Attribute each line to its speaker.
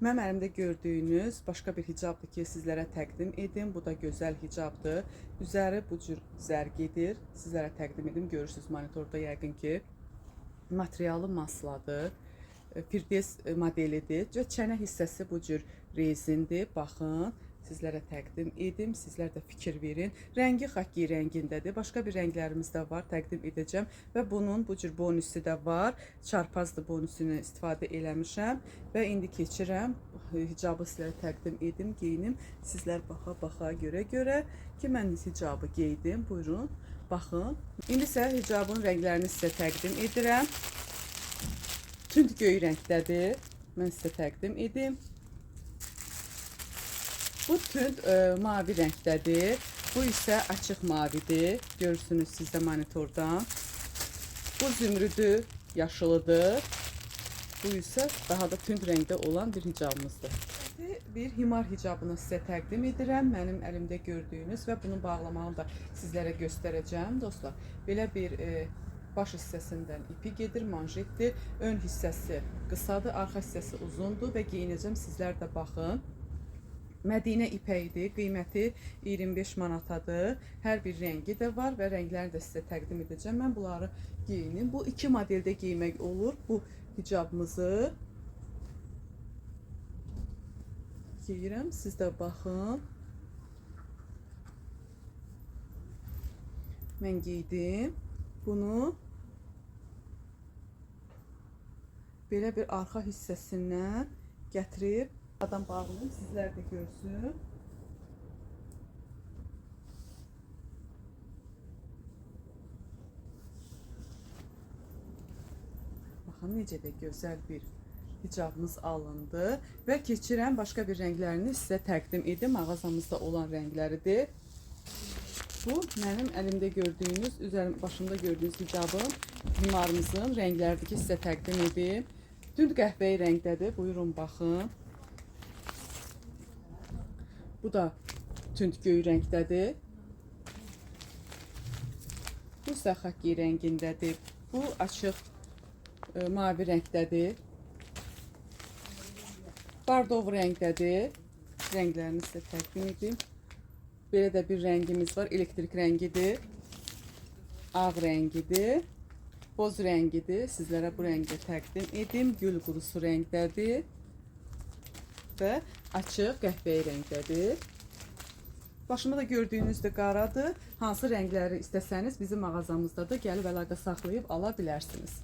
Speaker 1: Mənim əlimdə gördüyünüz başqa bir hicabdır ki, sizlərə təqdim edim. Bu da gözəl hicabdır. Üzəri bu cür zərgidir. Sizlərə təqdim edim. Görürsüz monitorda yəqin ki, materialı masladır. E, Firdevs e, modelidir. Və çənə hissəsi bu cür rezindir. Baxın, sizlərə təqdim edim. Sizlər də fikir verin. Rəngi xaki rəngindədir. Başqa bir rənglərimiz də var, təqdim edəcəm və bunun bu cür bonusu da var. Çarpazlı bonusunu istifadə eləmişəm və indi keçirəm hicabı sizlərə təqdim edim, geyinim. Sizlər baxa-baxa görə-görə ki, mən hicabı geydim. Buyurun, baxın. İndi isə hicabın rənglərini sizə təqdim edirəm. Tünd göy rəngdədir. Mən sizə təqdim edim. Bu tünd e, mavi rəngdədir. Bu isə açıq mavidir. Görürsünüz siz də monitordan. Bu zümrüdü yaşılıdır. Bu isə daha da tünd rəngdə olan bir hicabımızdır. Bir himar hicabını sizə təqdim edirəm. Mənim əlimdə gördüyünüz və bunun bağlamağını da sizlərə göstərəcəm dostlar. Belə bir e, baş hissəsindən ipi gedir, manjetdir. Ön hissəsi qısadır, arxa hissəsi uzundur və geyinəcəm. Sizlər də baxın. Mədinə ipəyidir. Qiyməti 25 manatadır. Hər bir rəngi də var və rənglərini də sizə təqdim edəcəm. Mən bunları geyinim. Bu iki modeldə geymək olur. Bu hicabımızı geyirəm. Siz də baxın. Mən geydim. Bunu belə bir arxa hissəsindən gətirib adam bağlayım, sizlər də görsün. Baxın necə də gözəl bir hicabımız alındı və keçirəm başqa bir rənglərini sizə təqdim edim. Mağazamızda olan rəngləridir. Bu mənim əlimdə gördüyünüz, üzərim başımda gördüyünüz hicabın himarımızın rəngləridir ki, sizə təqdim edim. Tünd qəhvəyi rəngdədir. Buyurun baxın. Bu da tünd göy rəngdədir. Bu isə xaki rəngindədir. Bu açıq e, mavi rəngdədir. Bardov rəngdədir. Rənglərini sizə təqdim edim. Belə də bir rəngimiz var. Elektrik rəngidir. Ağ rəngidir. Boz rəngidir. Sizlərə bu rəngi təqdim edim. Gül qurusu rəngdədir. Və açıq qəhvəyi rəngdədir. Başımda da gördüyünüz də qaradır. Hansı rəngləri istəsəniz bizim mağazamızda da gəlib əlaqə saxlayıb ala bilərsiniz.